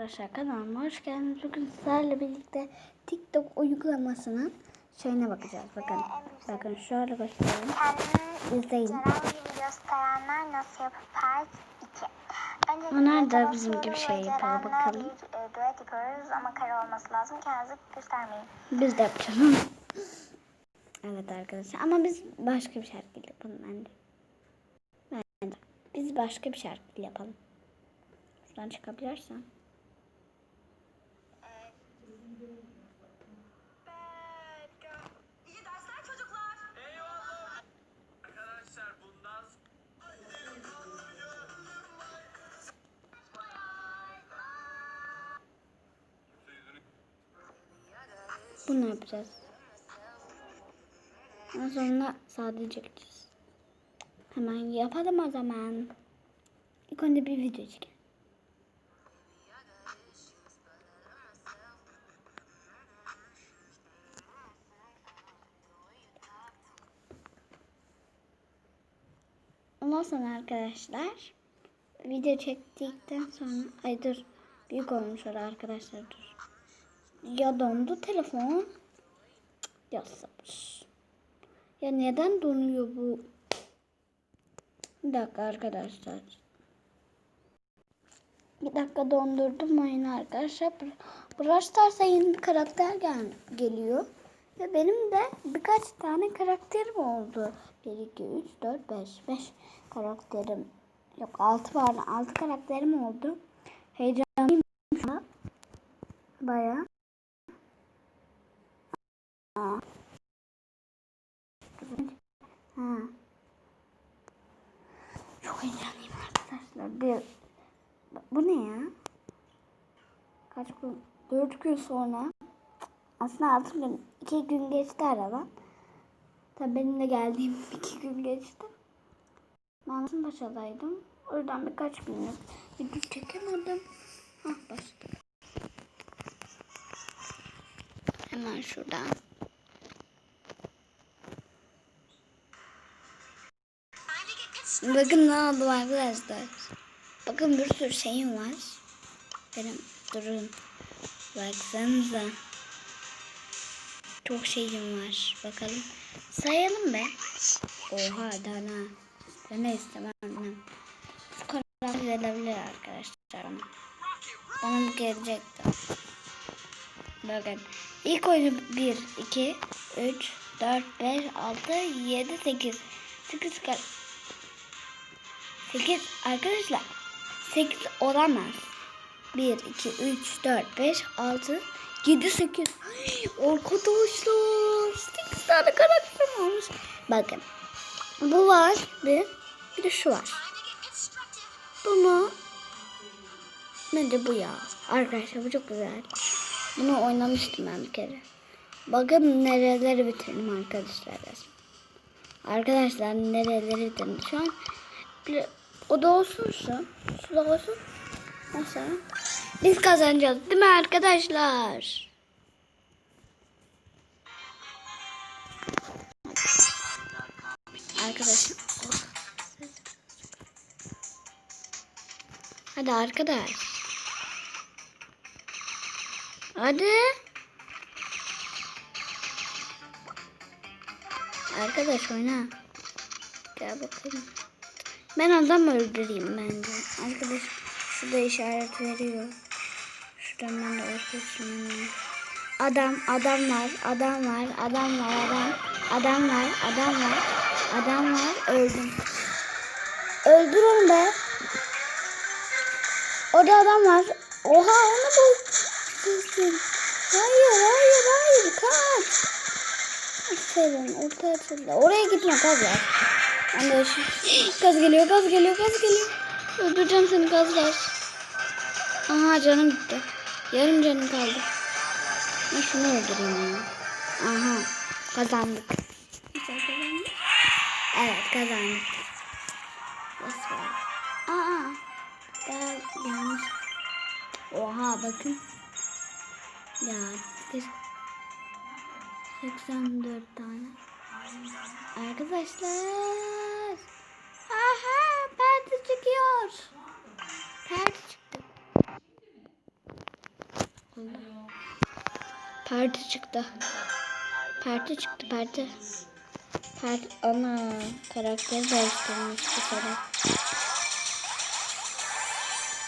Arkadaşlar kanalıma hoş geldiniz. Bugün sizlerle birlikte TikTok uygulamasının şeyine bakacağız. Bakın. Bakın şöyle göstereyim. İzleyin. güzel gibi gösterenler nasıl yapıp part 2. Önce Onlar da bizim gibi şey yapıyor, bakalım. E, duet yapıyoruz ama kare olması lazım. Kendinizi göstermeyin. Biz de yapacağız. evet arkadaşlar. Ama biz başka bir şarkıyla yapalım bence. Bence. Biz başka bir şarkıyla yapalım. Şuradan çıkabilirsen. Bunu yapacağız. Ondan sonra sadece gideceğiz. Hemen yapalım o zaman. İlk önce bir video çekelim. Ondan sonra arkadaşlar video çektikten sonra ay dur büyük olmuş orada arkadaşlar dur. Ya dondu telefon. Ya sabır. Ya neden donuyor bu? Bir dakika arkadaşlar. Bir dakika dondurdum oyunu arkadaşlar. Brawl Stars'a yeni bir karakter gel geliyor. Ve benim de birkaç tane karakterim oldu. 1, 2, 3, 4, 5. 5 karakterim. Yok 6 var. 6 karakterim oldu. Heyecanlıyım şu an. Bayağı. Aa. Ha. Çok heyecanlıyım arkadaşlar. Bir... Bu ne ya? Kaç gün? Dört gün sonra. Aslında altı gün. iki gün geçti aradan. Tabii benim de geldiğim iki gün geçti. Ben Kasımpaşa'daydım. Oradan birkaç günlük video çekemedim. Ah başladık. Hemen şuradan. Bakın ne oldu arkadaşlar. Bakın bir sürü şeyim var. Benim durun. Baksanıza. Çok şeyim var. Bakalım. Sayalım be. Oha dana. Dana istemem. ben. Şu kadar gelebilir arkadaşlar. ama. Bana bu gelecekti. Bakın. İlk oyunu 1, 2, 3, 4, 5, 6, 7, 8. 8 kar 8 arkadaşlar 8 olamaz. 1, 2, 3, 4, 5, 6, 7, 8. Arkadaşlar 8 tane karakter olmuş. Bakın bu var bir, bir de şu var. Bunu bence bu ya. Arkadaşlar bu çok güzel. Bunu oynamıştım ben bir kere. Bakın nereleri bitirdim arkadaşlar. Arkadaşlar nereleri bitirdim. Şu an o da olsun şu. Şu da olsun. Mesela. Biz kazanacağız değil mi arkadaşlar? Arkadaşlar. Hadi arkadaş. Hadi. Arkadaş oyna. Gel bakalım. Ben adam öldüreyim bence. Arkadaş şurada işaret veriyor. Şuradan ben de ortasını. Adam, adam var, adam var, adam var, adam. Adam var, adam var, adam var. Öldüm. Öldür onu be. Orada adam var. Oha onu bul. Hayır, hayır, hayır. Kaç. Aferin, orta açıldı. Oraya gitme kaz Ben şu... Gaz geliyor, gaz geliyor, gaz geliyor. Öldüreceğim seni gazlar. Aha canım gitti. Yarım canım kaldı. Ben şunu öldüreyim ya. Aha kazandık. Kazandık? Evet kazandık. Nasıl var? Aa gel yanlış. Oha bakın. Ya bir 84 tane. Arkadaşlar. Aha perde çıkıyor. Perde çıktı. Perde çıktı. Perde çıktı perde. Perde ana karakteri değiştirmiş bu sefer.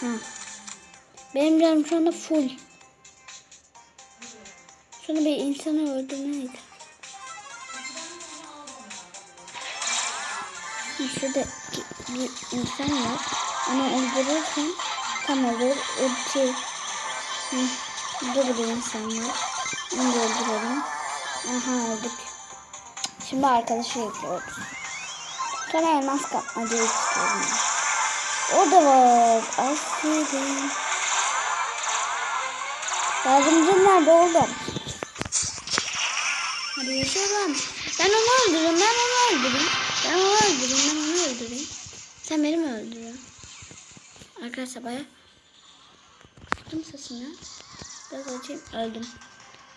Ha. Benim canım şu anda full. Şunu bir insanı öldürmeydi. Şurada bir, insan var. Onu öldürürsem tam olur. Ulti. Hı. Burada bir insan var. Onu da öldürelim. Aha öldük. Şimdi arkadaşı yapıyoruz. Sonra elmas kapmacı istiyorum. O da var. Aferin. Yardımcın nerede oğlum? Hadi yaşayalım. Ben onu öldürürüm. Ben onu öldürürüm. Ben onu öldürürüm. Ben onu öldürürüm. Sen beni mi öldürüyorsun? Arkadaşlar baya Kıstım sesini. Biraz açayım. Öldüm.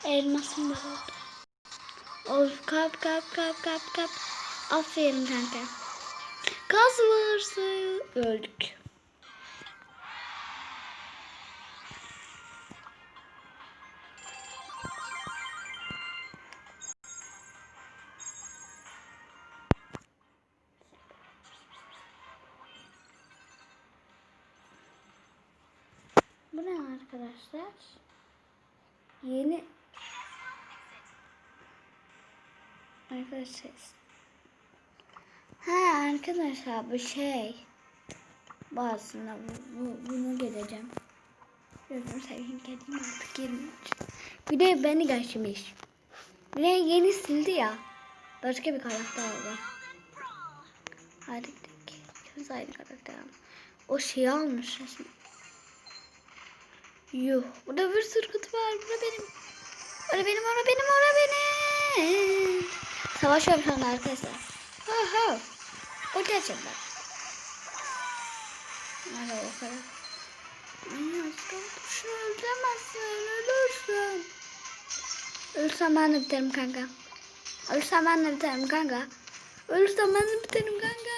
Elmasım da oldu. Of kap kap kap kap kap. Aferin kanka. Gaz varsa öldük. Bu ne arkadaşlar? Yeni Arkadaşlar. Ha arkadaşlar bu şey. Bu aslında bu, bu, bunu geleceğim. Gözüm seveyim geleyim artık 23 Bir de beni geçmiş. Bir de yeni sildi ya. Başka bir karakter oldu Hadi gidelim. İkimiz aynı karakter. O şeyi almış resmen Yuh. Burada bir kutu var. Burada benim. Orada benim, orada benim, orada benim. Savaşıyorum şu arkadaşlar. Ha ha. O gerçekten. Hadi o kadar. Ay aslan şunu öldüremezsin. Ölürsün. Ölürsem ben de biterim kanka. Ölürsem ben de biterim kanka. Ölürsem ben de biterim kanka.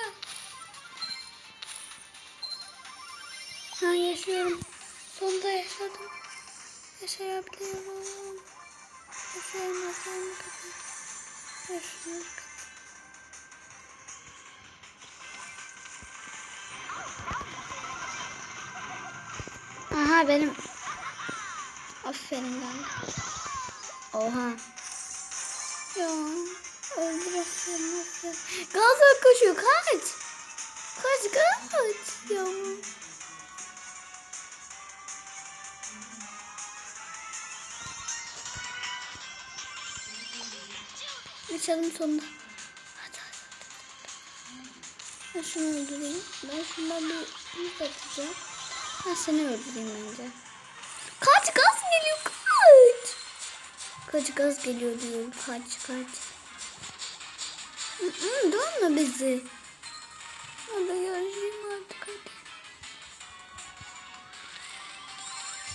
Ha yaşıyorum. Sonunda yaşadım. Yaşayabiliyorum. Yaşayamazsam kadar. Yaşıyorum. Aha benim. Aferin ben. Oha. Ya öldüresin nasıl? Gaza koşuyor kaç. Kaç kaç. Ya. Geçelim sonunda. Hadi hadi. Ben şunu öldüreyim. Ben şundan bir yük atacağım. Ben seni öldüreyim bence. Kaç gaz geliyor kaç. Kaç gaz geliyor diyorum. Kaç kaç. Dönme bizi. Hadi yarışayım artık hadi.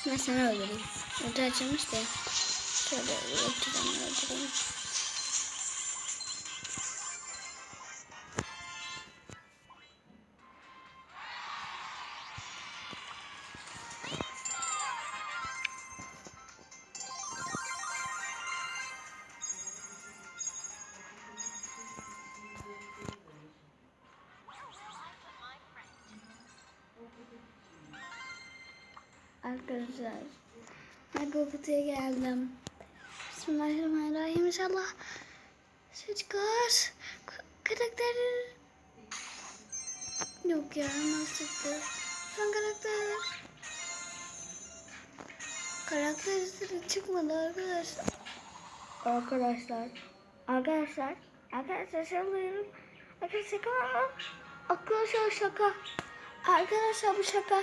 Ben seni öldüreyim. Orada açılmış da. Şöyle öldüreyim. Arkadaşlar. Bu kutuya geldim. Bismillahirrahmanirrahim inşallah. Şey çıkar. Karakter. Yok ya nasıl çıktı? Son karakter. Karakter çıkmadı arkadaşlar. Arkadaşlar. Arkadaşlar. Arkadaşlar söylüyorum. Arkadaşlar. Arkadaşlar şaka. Arkadaşlar bu şaka.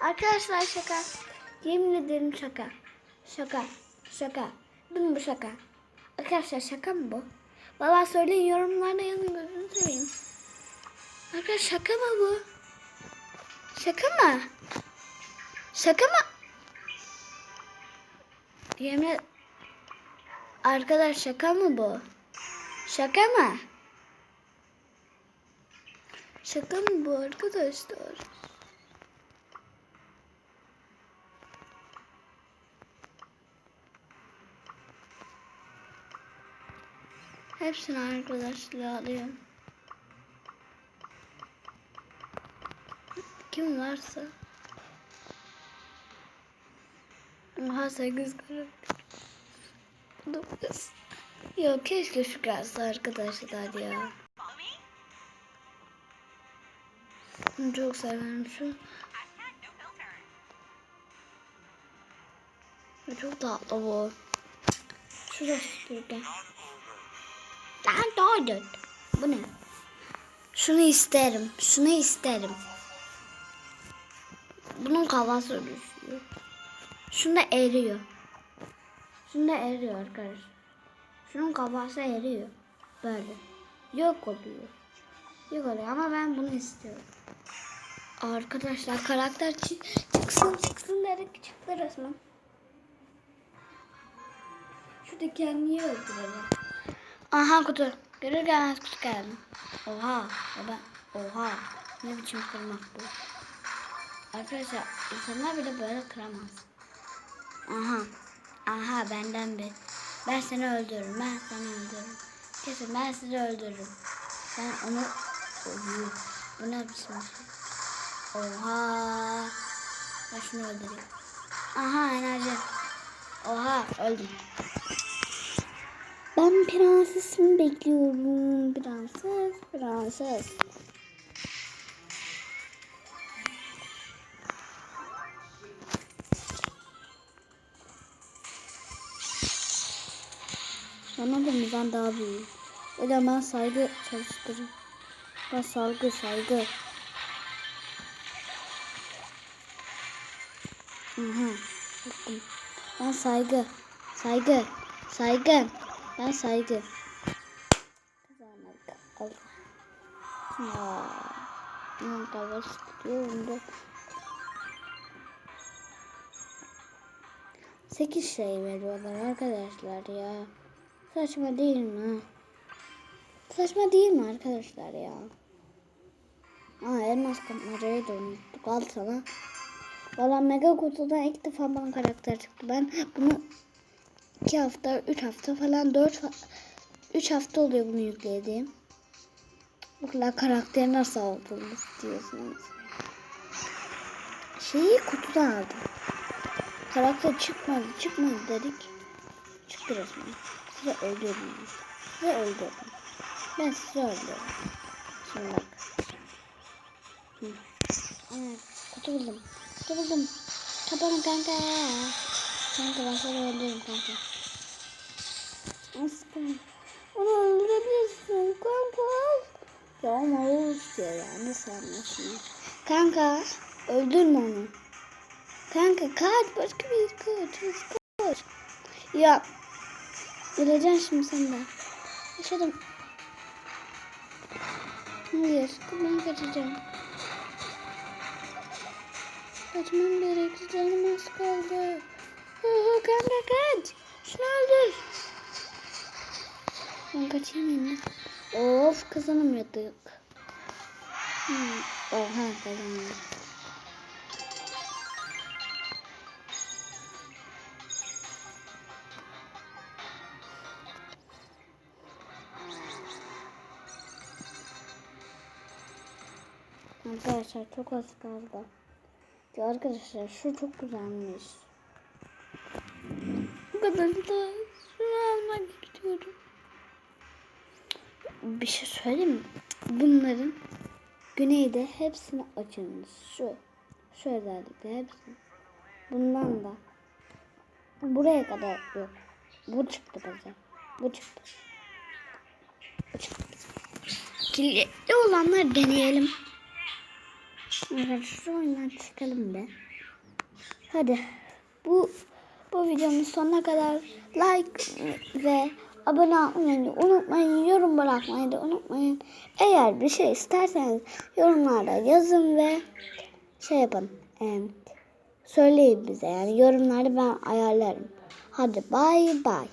Arkadaşlar şaka. Yemin ederim şaka. Şaka. Şaka. Değil mi bu şaka? Arkadaşlar şaka mı bu? Valla söyleyin yorumlarda yazın gözünü seveyim. Arkadaşlar şaka mı bu? Şaka mı? Şaka mı? Yemin Arkadaş şaka mı bu? Şaka mı? Şaka mı bu arkadaşlar? Hepsini arkadaşlığa alıyorum. Kim varsa. Oha 8 karakter. Dokuz. Yok keşke şu gelse arkadaşlar ya. Çok severim şu. Çok tatlı bu. Şu da süpürge. Doğru. Bu ne? Şunu isterim. Şunu isterim. Bunun kafası düşüyor. Şunda eriyor. Şunda eriyor arkadaşlar. Şunun kafası eriyor. Böyle. Yok oluyor. Yok oluyor ama ben bunu istiyorum. Arkadaşlar karakter çı- çıksın çıksın dedik çıktı resmen. Şurada kendini öldürelim. Aha kutu. Görür gelmez kutu geldi. Oha. Baba. Oha. Ne biçim kırmak bu. Arkadaşlar insanlar bile böyle kıramaz. Aha. Aha benden bir. Ben seni öldürürüm. Ben seni öldürürüm. Kesin ben sizi öldürürüm. Ben onu... Oyu. Bu ne biçim şey? Oha. Ben şunu öldüreyim. Aha enerji. Oha öldüm. Ben prensesimi bekliyorum. Prenses, prenses. Da bizden daha büyük. O yüzden ben saygı çalıştırırım. Ben saygı, saygı. Aha, bakın. Ben saygı, saygı, saygı. Ben saygı. Kazanmak. Al. Ya. Bunun kafası tutuyor. Bunda. Sekiz şey veriyorlar arkadaşlar ya. Saçma değil mi? Saçma değil mi arkadaşlar ya? Aa elmas kapmacayı da unuttuk. Al sana. Valla mega kutudan ilk defa bana karakter çıktı. Ben bunu iki hafta, üç hafta falan dört fa- üç hafta oluyor bunu yüklediğim. Bu kadar karakteri nasıl aldınız istiyorsunuz. Şeyi kutudan aldım. Karakter çıkmadı, çıkmadı dedik. Çıktı resmen. Size öldürdüm. Size öldürdüm. Ben size öldürdüm. Şimdi bak. Hı. Ana, kutu buldum. Kutu buldum. Kapanın kanka. Kanka ben seni öldürürüm kanka. Aşkım. Onu öldürebilirsin kanka. Ya ama o istiyor ya. Nasıl anlasın? Kanka öldürme onu. Kanka kaç başka bir kaç. Kaç. Ya öleceksin şimdi sen de. Yaşadım. Hayır ben kaçacağım. Kaçmam gerek. Canım az kaldı. Hı kanka kaç. Şunu öldür. Ben kaçayım yine. Of kazanamıyorduk. Hmm. Oha kazanamadık. Arkadaşlar çok az kaldı. Ya arkadaşlar şu çok güzelmiş. Kadar da şunu almak istiyorum. Bir şey söyleyeyim mi? Bunların güneyde hepsini açınız. Şu. Şu özellikle hepsini. Bundan da. Buraya kadar yok. Bu çıktı bize. Bu çıktı. Bu çıktı. Kilitli olanlar deneyelim. Evet şu oyundan çıkalım be. Hadi. Bu bu videonun sonuna kadar like ve abone olmayı unutmayın. Yorum bırakmayı da unutmayın. Eğer bir şey isterseniz yorumlarda yazın ve şey yapın. söyleyin bize yani yorumlarda ben ayarlarım. Hadi bay bay.